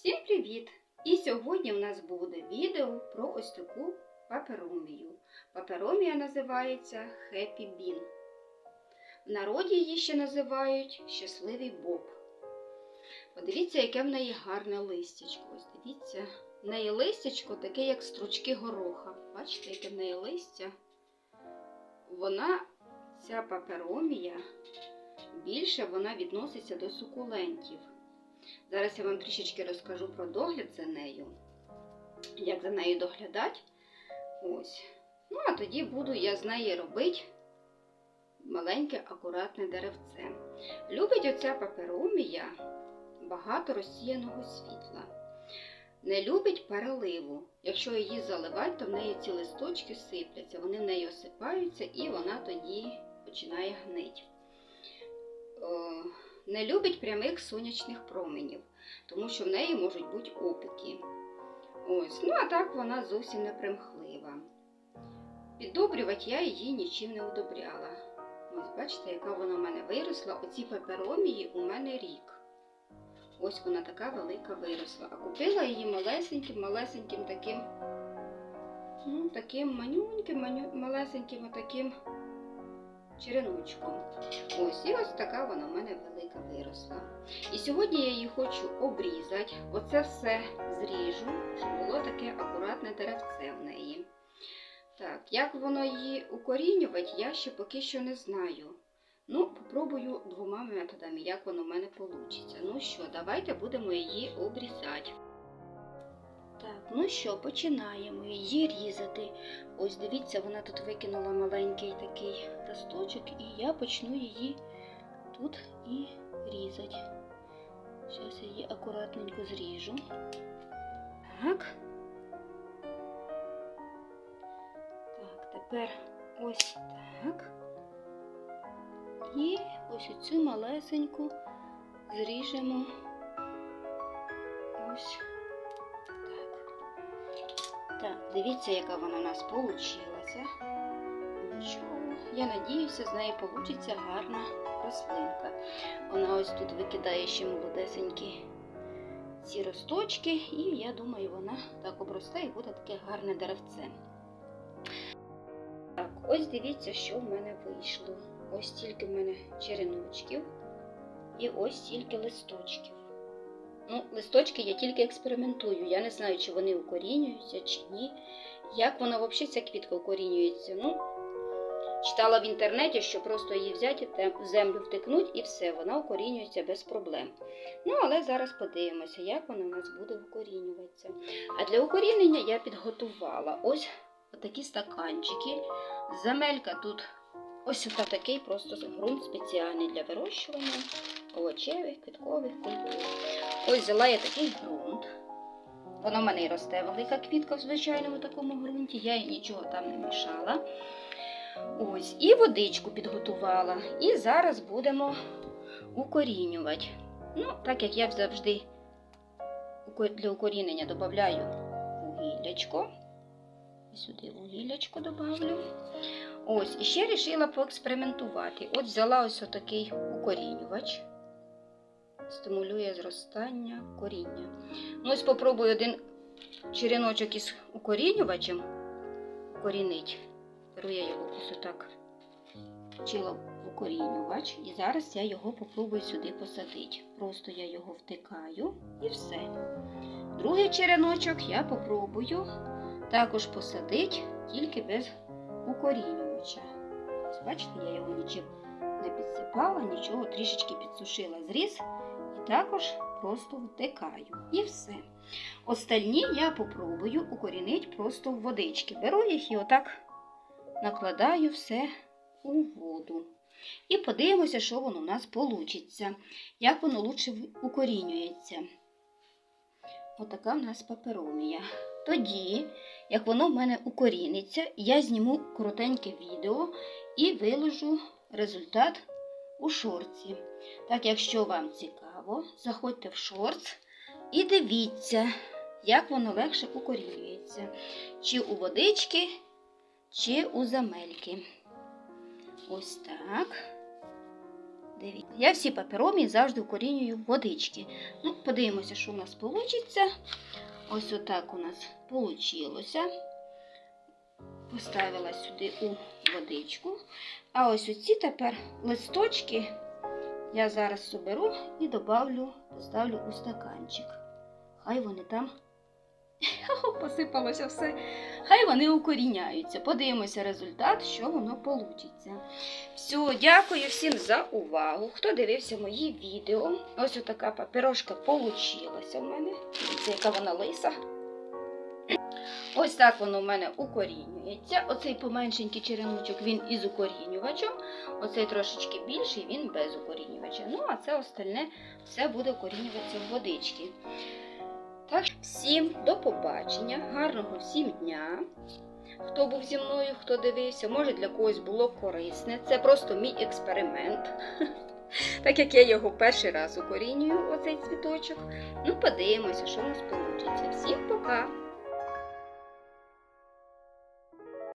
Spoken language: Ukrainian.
Всім привіт! І сьогодні в нас буде відео про ось таку паперомію. Паперомія називається Happy Bean. В народі її ще називають щасливий боб. Подивіться, яке в неї гарне листячко. Ось дивіться, в неї листячко таке, як стручки гороха. Бачите, яке в неї листя? Вона, ця паперомія, більше вона відноситься до сукулентів. Зараз я вам трішечки розкажу про догляд за нею, як за нею доглядати. Ось. Ну, а тоді буду я з неї робити маленьке акуратне деревце. Любить оця паперомія багато розсіяного світла. Не любить переливу. Якщо її заливати, то в неї ці листочки сипляться, вони в неї осипаються і вона тоді починає гнити не любить прямих сонячних променів, тому що в неї можуть бути опіки. Ось, Ну, а так вона зовсім не примхлива. Піддобрювати я її нічим не удобряла. Ось, бачите, яка вона в мене виросла. Оці паперомії у мене рік. Ось вона така велика виросла. А купила її малесеньким, малесеньким таким, ну, таким манюньким, маню, малесеньким таким череночком. Ось, і ось така вона в мене велика виросла. І сьогодні я її хочу обрізати. Оце все зріжу, щоб було таке акуратне деревце в неї. Так, як воно її укорінювати, я ще поки що не знаю. Ну, попробую двома методами, як воно в мене вийде. Ну що, давайте будемо її обрізати. Так, ну що, починаємо її різати. Ось дивіться, вона тут викинула маленький такий листочок, і я почну її тут і різати. Зараз я її акуратненько зріжу. Так. Так, тепер ось так. І ось оцю малесеньку зріжемо ось. Дивіться, яка вона у нас получилася. Нічого. Я надіюся, з неї вийде гарна рослинка. Вона ось тут викидає ще молодесенькі ці росточки, і я думаю, вона так обросте і буде таке гарне деревце. Так, ось дивіться, що в мене вийшло. Ось тільки в мене череночків і ось тільки листочків. Ну, листочки я тільки експериментую. Я не знаю, чи вони укорінюються, чи ні. Як вона взагалі ця квітка укорінюється? Ну, Читала в інтернеті, що просто її взяти, в землю втикнуть і все, вона укорінюється без проблем. Ну, але зараз подивимося, як вона у нас буде укорінюватися. А для укорінення я підготувала ось такі стаканчики. Земелька тут ось такий просто ґрунт спеціальний для вирощування овочевих, квіткових культур. Ось взяла я такий ґрунт. Воно в мене і росте велика квітка в звичайному такому ґрунті, я їй нічого там не мішала. Ось, І водичку підготувала. І зараз будемо укорінювати. Ну, Так як я завжди для укорінення додаю вугіллячко. Сюди вугіллячко додавлю. Ось, і ще вирішила поекспериментувати. От взяла ось отакий укорінювач стимулює зростання коріння. Ну, ось попробую один череночок із укорінювачем корінить. Беру я його ось отак вчила укорінювач, і зараз я його попробую сюди посадити. Просто я його втикаю і все. Другий череночок я попробую також посадити, тільки без укорінювача. Ось, бачите, я його нічим не підсипала, нічого трішечки підсушила зріз також просто втикаю. І все. Остальні я попробую укорінити просто в водички. Беру їх і отак накладаю все у воду. І подивимося, що воно у нас вийде, як воно лучше укорінюється. Отака в нас паперомія. Тоді, як воно в мене укоріниться, я зніму коротеньке відео і виложу результат у шорці. Так, якщо вам цікаво, заходьте в шорт і дивіться, як воно легше укорінюється. Чи у водички, чи у замельки. Ось так. Дивіться. Я всі паперомі завжди укорінюю водички. Ну, подивимося, що у нас вийде. Ось отак у нас вийшло. Поставила сюди у водичку. А ось оці тепер листочки я зараз соберу і добавлю, поставлю у стаканчик. Хай вони там посипалося все. Хай вони укоріняються. Подивимося результат, що воно вийде. Все, дякую всім за увагу. Хто дивився мої відео. Ось отака папірошка получилася в мене. Дивіться, яка вона лиса. Ось так воно в мене укорінюється. Оцей поменшенький череночок він із укорінювачем. Оцей трошечки більший, він без укорінювача. Ну, а це остальне все буде укорінюватися в водички. Так, всім до побачення, гарного всім дня. Хто був зі мною, хто дивився, може для когось було корисне. Це просто мій експеримент. Так як я його перший раз укорінюю, оцей цвіточок. Ну, подивимося, що у нас вийде. Всім пока!